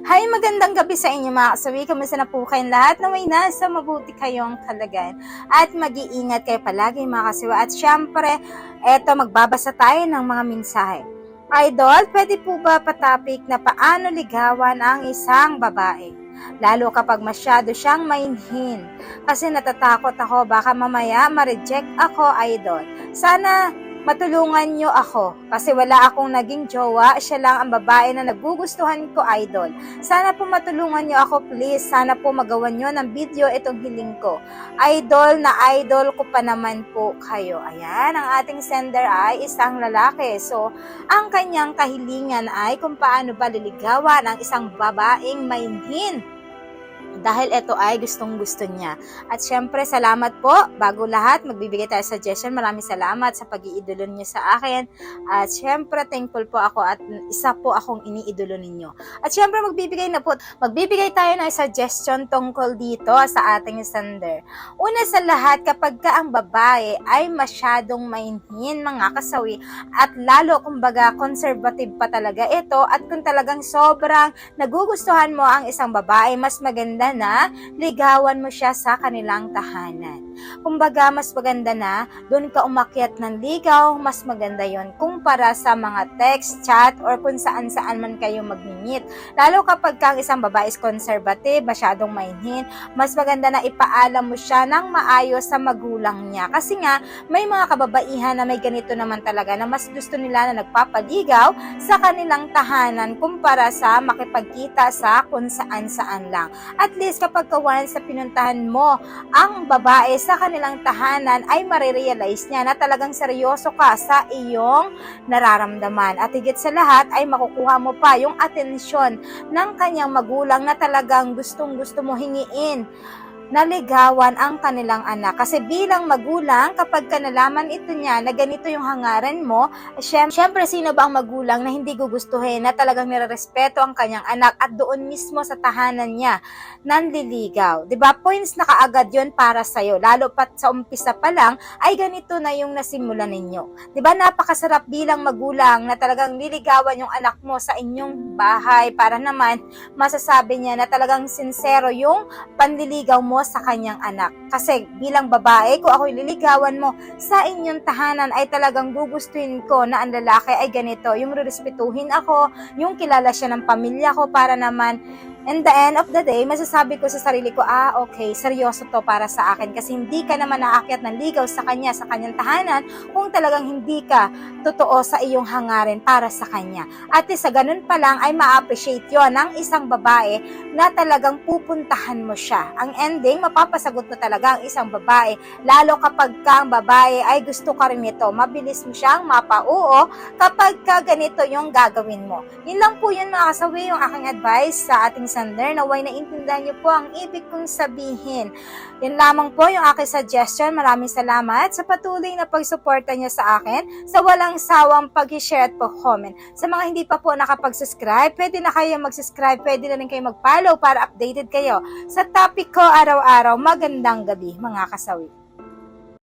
Hi, magandang gabi sa inyo mga kasawi. Kamusta na po kayong lahat? Naway nasa mabuti kayong kalagayan. At mag-iingat kayo palagi mga kasawi. At syempre, eto magbabasa tayo ng mga mensahe. Idol, pwede po ba patapik na paano ligawan ang isang babae? Lalo kapag masyado siyang mainhin. Kasi natatakot ako baka mamaya ma-reject ako, idol. Sana matulungan niyo ako kasi wala akong naging jowa, siya lang ang babae na nagugustuhan ko, idol. Sana po matulungan niyo ako, please. Sana po magawan niyo ng video itong hiling ko. Idol na idol ko pa naman po kayo. Ayan, ang ating sender ay isang lalaki. So, ang kanyang kahilingan ay kung paano ba liligawan ang isang babaeng mainhin dahil ito ay gustong gusto niya. At syempre, salamat po. Bago lahat, magbibigay tayo suggestion. Maraming salamat sa pag-iidolo niyo sa akin. At syempre, thankful po ako at isa po akong iniidolo ninyo. At syempre, magbibigay na po. Magbibigay tayo ng suggestion tungkol dito sa ating sender. Una sa lahat, kapag ka ang babae ay masyadong mainhin mga kasawi at lalo kumbaga conservative pa talaga ito at kung talagang sobrang nagugustuhan mo ang isang babae, mas maganda na ligawan mo siya sa kanilang tahanan. Kumbaga, mas maganda na doon ka umakyat ng ligaw, mas maganda yon kumpara sa mga text, chat, or kung saan-saan man kayo mag-meet. Lalo kapag kang isang babae is conservative, masyadong mainhin, mas maganda na ipaalam mo siya ng maayos sa magulang niya. Kasi nga, may mga kababaihan na may ganito naman talaga na mas gusto nila na nagpapaligaw sa kanilang tahanan kumpara sa makipagkita sa kung saan-saan lang. At least kapag kawan sa pinuntahan mo ang babae sa kanilang tahanan ay marirealize niya na talagang seryoso ka sa iyong nararamdaman. At higit sa lahat ay makukuha mo pa yung atensyon ng kanyang magulang na talagang gustong gusto mo hingiin naligawan ang kanilang anak. Kasi bilang magulang, kapag ka nalaman ito niya na ganito yung hangaran mo, syem- syempre sino ba ang magulang na hindi gugustuhin na talagang nirerespeto ang kanyang anak at doon mismo sa tahanan niya nanliligaw. ba Points na kaagad yon para sa'yo. Lalo pat sa umpisa pa lang, ay ganito na yung nasimulan ninyo. ba Napakasarap bilang magulang na talagang niligawan yung anak mo sa inyong bahay para naman masasabi niya na talagang sincero yung panliligaw mo sa kanyang anak. Kasi bilang babae, kung ako liligawan mo sa inyong tahanan ay talagang gugustuhin ko na ang lalaki ay ganito. Yung respetuhin ako, yung kilala siya ng pamilya ko para naman In the end of the day, masasabi ko sa sarili ko, ah, okay, seryoso to para sa akin kasi hindi ka naman naakyat ng ligaw sa kanya, sa kanyang tahanan, kung talagang hindi ka totoo sa iyong hangarin para sa kanya. At sa ganun pa lang ay ma-appreciate yon ng isang babae na talagang pupuntahan mo siya. Ang ending, mapapasagot mo talaga ang isang babae, lalo kapag ka babae ay gusto ka rin nito, mabilis mo siyang mapauo kapag ka ganito yung gagawin mo. Yun lang po yun mga kasawi, yung aking advice sa ating sender, naway naintindihan niyo po ang ibig kong sabihin. Yan lamang po yung aking suggestion. Maraming salamat sa patuloy na pagsuporta niyo sa akin, sa walang sawang pag-share at pag-comment. Sa mga hindi pa po nakapag-subscribe, pwede na kayo mag-subscribe, pwede na rin kayo mag-follow para updated kayo sa topic ko araw-araw. Magandang gabi mga kasawi.